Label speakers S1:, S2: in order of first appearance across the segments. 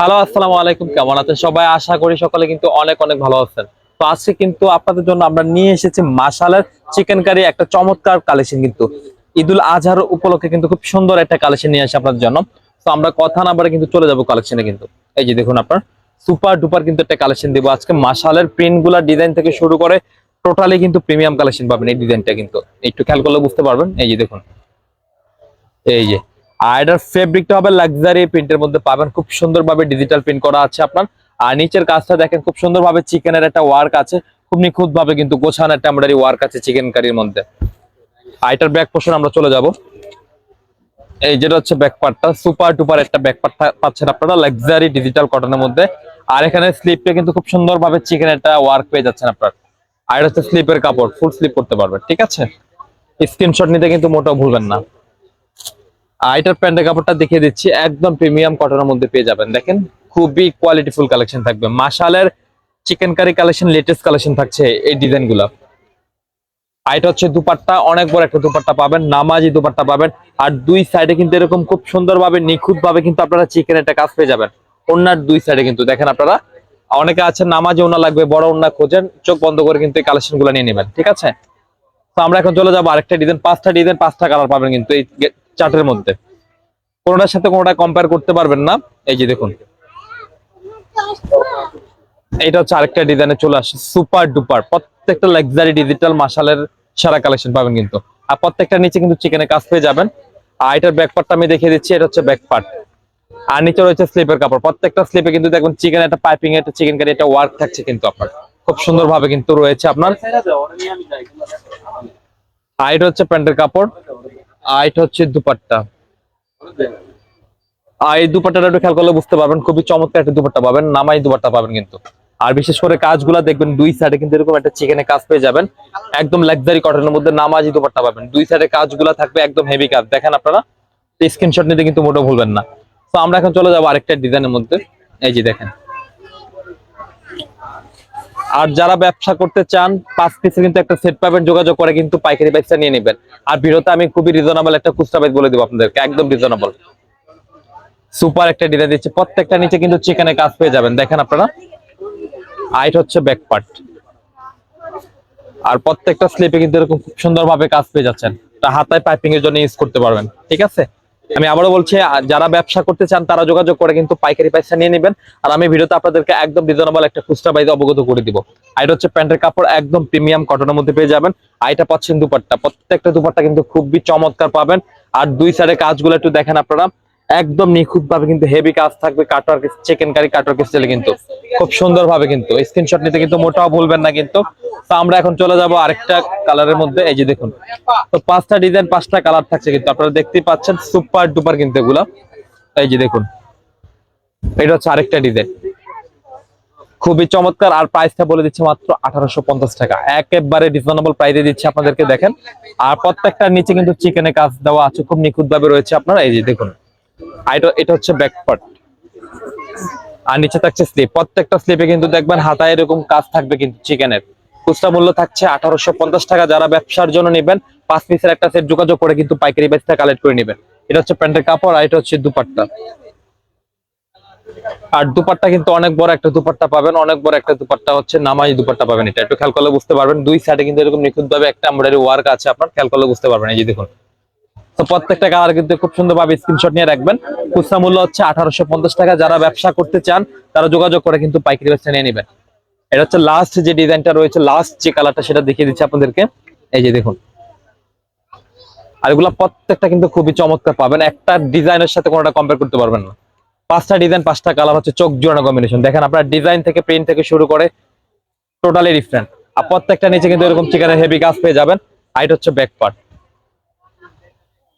S1: Hello, আসসালামু আলাইকুম। কেমন আছেন সবাই? আশা করি সকলে কিন্তু অনেক অনেক ভালো আছেন। তো আজকে কিন্তু আপনাদের জন্য আমরা নিয়ে এসেছি মাসালের চিকেন কারি একটা চমৎকার কালেকশন কিন্তু। ঈদুল আজহার উপলক্ষে কিন্তু খুব সুন্দর একটা কালেকশন নিয়ে আসে আপনাদের জন্য। তো আমরা কথা না বারে কিন্তু চলে যাব কালেকশনে কিন্তু। এই যে দেখুন আপনার সুপার ডুপার কিন্তু একটা কালেকশন দিব আজকে। মাসালের প্রিন্টগুলা ডিজাইন থেকে শুরু করে টোটালি কিন্তু প্রিমিয়াম কালেকশন পাবেন এই ডিজাইনটা কিন্তু। একটু খেয়াল করলে বুঝতে পারবেন। এই যে দেখুন, এই যে আর এটার ফেব্রিকটা হবে লাক্সারি প্রিন্টের মধ্যে পাবেন। খুব সুন্দরভাবে ডিজিটাল প্রিন্ট করা আছে আপনার। আর নিচের কাজটা দেখেন, খুব সুন্দরভাবে চিকেনের একটা ওয়ার্ক আছে। খুব নিখুঁত ভাবে কিন্তু গোছানো একটা এমব্রয়ডারি ওয়ার্ক আছে চিকেন কারির মধ্যে। আর এটার ব্যাক পোর্শন আমরা চলে যাব। এই যেটা হচ্ছে ব্যাক পার্টটা সুপার টুপার একটা ব্যাক পার্ট পাচ্ছেন আপনারা লাক্সারি ডিজিটাল কটনের মধ্যে। আর এখানে স্লিপটা কিন্তু খুব সুন্দরভাবে চিকেন একটা ওয়ার্ক পেয়ে যাচ্ছেন আপনার। আর এটা হচ্ছে স্লিপের কাপড় ফুল স্লিপ করতে পারবেন, ঠিক আছে? স্ক্রিনশট নিতে কিন্তু মোটেও ভুলবেন না। এটার প্যান্টের কাপড়টা দেখিয়ে দিচ্ছি, একদম প্রিমিয়াম কটনের মধ্যে পেয়ে যাবেন। দেখেন, খুবই কোয়ালিটিফুল কালেকশন থাকবে। মাশালের chicken curry collection latest collection থাকছে এই ডিজাইনগুলা আর এটা হচ্ছে দুপাট্টা, অনেক বড় একটা দুপাট্টা পাবেন, নামাজি দুপাট্টা পাবেন। আর দুই সাইডে কিন্তু এরকম খুব সুন্দরভাবে নিখুঁত ভাবে কিন্তু আপনারা চিকেন একটা কাজ পেয়ে যাবেন। ওনার দুই সাইডে কিন্তু, দেখেন আপনারা। অনেকে আছেন নামাজি ওনা লাগবে, বড় ওনা খোঁজেন, চোখ বন্ধ করে কিন্তু এই কালেকশনগুলো নিয়ে নেবেন, ঠিক আছে? তো আমরা এখন চলে যাব আরেকটা ডিজাইন পাঁচটা ডিজাইন পাঁচটা কালার পাবেন কিন্তু এই চার্টের মধ্যে। কোনোটার সাথে কোনোটা কম্পেয়ার করতে পারবেন না, এই যে দেখুন। এটা হচ্ছে আরেকটা ডিজাইনে চলে আসে সুপার ডুপার প্রত্যেকটা লাক্সারি ডিজিটাল মাসালের সারা কালেকশন পাবেন কিন্তু। আর প্রত্যেকটা নিচে কিন্তু চিকেনের কাজ পেয়ে যাবেন। আর এটার ব্যাক পার্টটা আমি দেখিয়ে দিচ্ছি, এটা হচ্ছে ব্যাক পার্ট আর নিচে রয়েছে স্লিপের কাপড়। প্রত্যেকটা স্লিপে কিন্তু দেখবেন চিকেন একটা পাইপিং একটা চিকেন কারি একটা ওয়ার্ক থাকছে কিন্তু আপনার। খুব সুন্দর ভাবে কিন্তু রয়েছে আপনার। আর এটা হচ্ছে প্যান্টের কাপড় আর এটা হচ্ছে দুপাট্টা। আর এই দুপাট্টাটা একটু খেয়াল করলে বুঝতে পারবেন, খুবই চমৎকার একটা দুপাট্টা পাবেন, নামাই দুপাট্টা পাবেন কিন্তু। আর বিশেষ করে কাজগুলা দেখবেন, দুই সাইডে কিন্তু এরকম একটা চিকেনের কাজ পেয়ে যাবেন। একদম লাক্সারি কটনের মধ্যে নামাজি দুপাট্টা পাবেন। দুই সাইডে কাজগুলা থাকবে একদম হেভি কাজ। দেখেন আপনারা স্ক্রিনশট নিতে কিন্তু মোটেও ভুলবেন না। তো আমরা এখন চলে যাব আরেকটা ডিজাইনের মধ্যে। এই যে দেখেন। আর যারা ব্যবসা করতে চান, পাঁচ পিসে কিন্তু একটা সেট পাবেন, যোগাযোগ করে কিন্তু পাইকারি প্রাইসটা নিয়ে নেবেন। আর ভিডিওতে আমি খুবই রিজনেবল একটা খুচরা প্রাইস বলে দেবো আপনাদেরকে, একদম রিজনেবল সুপার একটা ডিজাইন দিচ্ছে। প্রত্যেকটা নিচে কিন্তু চিকেনে কাজ পেয়ে যাবেন। দেখেন আপনারা। আইট হচ্ছে ব্যাক পার্ট আর প্রত্যেকটা স্লিপে কিন্তু এরকম খুব সুন্দরভাবে কাজ পেয়ে যাচ্ছেন। তা হাতায় পাইপিং এর জন্য ইউজ করতে পারবেন। ঠিক আছে? আমি আবারও বলছি যারা ব্যবসা করতে চান তারা যোগাযোগ করে কিন্তু পাইকারি পয়সা নিয়ে নেবেন। আর আমি ভিডিওতে আপনাদেরকে একদম রিজনেবল একটা খুচরা বাইরে অবগত করে দিব। আর হচ্ছে প্যান্টের কাপড়, একদম প্রিমিয়াম কটনের মধ্যে পেয়ে যাবেন। আইটা পাচ্ছেন দুপাট্টা। প্রত্যেকটা দুপাট্টা কিন্তু খুবই চমৎকার পাবেন। আর দুই সাইডে কাজগুলো একটু দেখেন আপনারা। একদম নিখুঁত ভাবে কিন্তু হেভি কাজ থাকবে কাটার চিকেন কারি কাটার কিন্তু। খুব সুন্দর ভাবে কিন্তু। স্ক্রিনশট নিতে কিন্তু মোটাও ভুলবেন না কিন্তু। তো আমরা এখন চলে যাব আরেকটা কালারের মধ্যে। এই যে দেখুন, তো পাঁচটা ডিজাইন পাঁচটা কালার থাকছে কিন্তু আপনারা দেখতেই পাচ্ছেন সুপার ডুপার কিন্তু এগুলা। এই যে দেখুন, এটা হচ্ছে আরেকটা ডিজাইন খুবই চমৎকার, আর প্রাইসটা বলে দিচ্ছে মাত্র আঠারোশো পঞ্চাশ টাকা। একেবারে রিজনেবল প্রাইসে দিচ্ছে আপনাদেরকে, দেখেন। আর প্রত্যেকটার নিচে কিন্তু চিকেনের কাজ দেওয়া আছে, খুব নিখুঁত ভাবে রয়েছে আপনারা। এই যে দেখুন এটা হচ্ছে ব্যাক পার্ট আর নিচে থাকছে স্লিপ প্রত্যেকটা স্লিপে কিন্তু দেখবেন হাতায় এরকম কাজ থাকবে কিন্তু চিকেনের খুচরা মূল্য থাকছে আঠারোশো পঞ্চাশ টাকা। যারা ব্যবসার জন্য নেবেন, পাঁচ পিসের একটা সেট যোগাযোগ করে কিন্তু পাইকারি বেচটা কালেক্ট করে নেবেন। এটা হচ্ছে প্যান্টের কাপড় আর এটা হচ্ছে দুপাট্টা। আর দুপাট্টা কিন্তু অনেক বড় একটা দুপাট্টা পাবেন, অনেক বড় একটা দুপাট্টা হচ্ছে নামাজি দুপাট্টা পাবেন এটা। একটু খেয়াল করলে বুঝতে পারবেন, দুই সাইডে কিন্তু এরকম নিখুঁত ভাবে একটা এমব্রয়ডারি ওয়ার্ক আছে আপনার, খেয়াল করলে বুঝতে পারবেন। এই যে দেখুন। তো প্রত্যেকটা কালার কিন্তু খুব সুন্দর ভাবে স্ক্রিনশট নিয়ে রাখবেন। খুচরা মূল্য হচ্ছে আঠারোশো পঞ্চাশ টাকা। যারা ব্যবসা করতে চান, তারা যোগাযোগ করে কিন্তু পাইকারি ব্যবসা নিয়ে নেবেন। এটা হচ্ছে লাস্ট যে ডিজাইনটা রয়েছে লাস্ট যে কালারটা সেটা দেখিয়ে দিচ্ছি আপনাদেরকে। এই যে দেখুন। আর এগুলা প্রত্যেকটা কিন্তু খুবই চমৎকার পাবেন। একটা ডিজাইনের সাথে কোনোটা কম্পেয়ার করতে পারবেন না। পাঁচটা ডিজাইন পাঁচটা কালার হচ্ছে চোখ জোড়ানো কম্বিনেশন দেখেন আপনার ডিজাইন থেকে প্রিন্ট থেকে শুরু করে টোটালি ডিফারেন্ট আর প্রত্যেকটা নিচে কিন্তু এরকম চিকেনের হেভি কাজ পেয়ে যাবেন। আর হচ্ছে ব্যাক পার্ট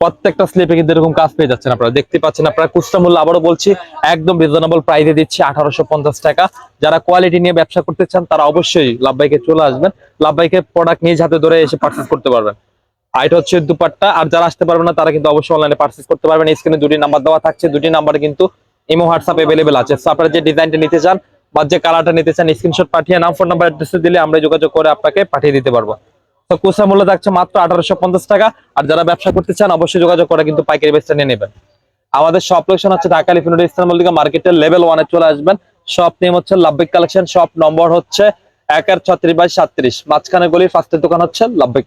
S1: প্রত্যেকটা স্লিপে কিন্তু এরকম কাজ পেয়ে যাচ্ছেন আপনারা। দেখতে পাচ্ছেন আপনারা, খুচরা মূল্য আবারও বলছি, একদম রিজনেবল প্রাইসে দিচ্ছি, আঠারোশো পঞ্চাশ টাকা। যারা কোয়ালিটি নিয়ে ব্যবসা করতে চান, তারা অবশ্যই লাভবাইকে চলে আসবেন। লাভবাইকে প্রোডাক্ট নিজ হাতে ধরে এসে পার্চেস করতে পারবেন। আর এটা হচ্ছে দুপাট্টা, আর যারা আসতে পারবেন না, তারা কিন্তু অবশ্যই অনলাইনে পার্চেস করতে পারবেন। স্ক্রিনে দুটি নাম্বার দেওয়া থাকছে, দুটি নাম্বারে কিন্তু ইমো হোয়াটসঅ্যাপ এভেলেবেল আছে। আপনারা যে ডিজাইনটা নিতে চান বা যে কালারটা নিতে চান স্ক্রিনশট পাঠিয়ে নাম ফোন নাম্বার অ্যাড্রেসে দিলে আমরা যোগাযোগ করে আপনাকে পাঠিয়ে দিতে পারব। তো খুচরা মূল্য থাকছে মাত্র আঠারোশো পঞ্চাশ টাকা। আর যারা ব্যবসা করতে চান, অবশ্যই যোগাযোগ করে কিন্তু পাইকারি বেচটা নিয়ে নেবেন। আমাদের সব লোকেশন হচ্ছে ঢাকা লিফিনুড ইসলাম মল্লিকা মার্কেটের লেভেল ওয়ানে চলে আসবেন। সব নেম হচ্ছে লাভবিক কালেকশন সব নম্বর হচ্ছে এক আর ছত্রিশ বাই সাতত্রিশ। মাঝখানে গলির ফার্স্টের দোকান হচ্ছে লাভবিক